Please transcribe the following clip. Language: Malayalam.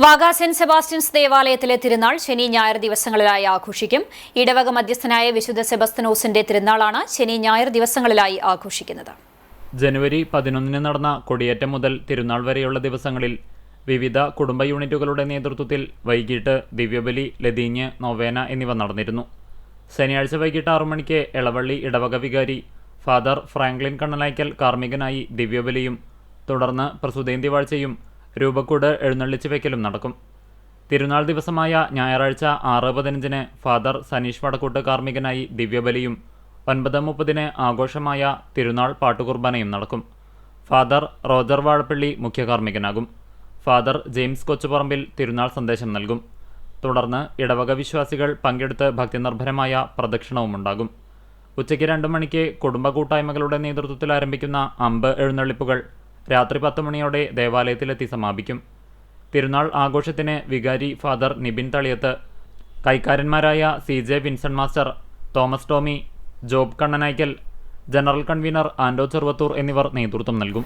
വാഗ സെന്റ് സെബാസ്റ്റ്യൻസ് ദേവാലയത്തിലെ തിരുനാൾ ശനി ഞായർ ദിവസങ്ങളിലായി ആഘോഷിക്കും. ഇടവക മധ്യസ്ഥനായ വിശുദ്ധ സെബസ്തനോസിന്റെ തിരുനാളാണ് ശനി ഞായർ ദിവസങ്ങളിലായി ആഘോഷിക്കുന്നത്. ജനുവരി പതിനൊന്നിന് നടന്ന കൊടിയേറ്റം മുതൽ തിരുനാൾ വരെയുള്ള ദിവസങ്ങളിൽ വിവിധ കുടുംബ യൂണിറ്റുകളുടെ നേതൃത്വത്തിൽ വൈകിട്ട് ദിവ്യബലി ലതീഞ്ഞ് നൊവേന എന്നിവ നടന്നിരുന്നു. ശനിയാഴ്ച വൈകിട്ട് ആറു മണിക്ക് എളവള്ളി ഇടവക വികാരി ഫാദർ ഫ്രാങ്ക്ലിൻ കണ്ണനായ്ക്കൽ കാർമ്മികനായി ദിവ്യബലിയും തുടർന്ന് പ്രസുതേന്തി വാഴ്ചയും രൂപക്കൂട് എഴുന്നള്ളിച്ച് വയ്ക്കലും നടക്കും. തിരുനാൾ ദിവസമായ ഞായറാഴ്ച ആറ് പതിനഞ്ചിന് ഫാദർ സനീഷ് വടക്കൂട്ട് കാർമ്മികനായി ദിവ്യബലിയും ഒൻപത് മുപ്പതിന് ആഘോഷമായ തിരുനാൾ പാട്ടുകുർബാനയും നടക്കും. ഫാദർ റോജർ വാഴപ്പള്ളി മുഖ്യ കാർമ്മികനാകും. ഫാദർ ജെയിംസ് കൊച്ചുപറമ്പിൽ തിരുനാൾ സന്ദേശം നൽകും. തുടർന്ന് ഇടവക വിശ്വാസികൾ പങ്കെടുത്ത് ഭക്തിനിർഭരമായ പ്രദക്ഷിണവുമുണ്ടാകും ഉച്ചയ്ക്ക് രണ്ട് മണിക്ക് കുടുംബ കൂട്ടായ്മകളുടെ നേതൃത്വത്തിൽ ആരംഭിക്കുന്ന അമ്പ് എഴുന്നള്ളിപ്പുകൾ രാത്രി പത്ത് മണിയോടെ ദേവാലയത്തിലെത്തി സമാപിക്കും. തിരുനാൾ ആഘോഷത്തിന് വികാരി father Nibin Thaliyath കൈക്കാരന്മാരായ C J Vinson master Thomas Tommy Job Kannanaykkal general convener Ando Cheruvathur എന്നിവർ നേതൃത്വം നൽകും.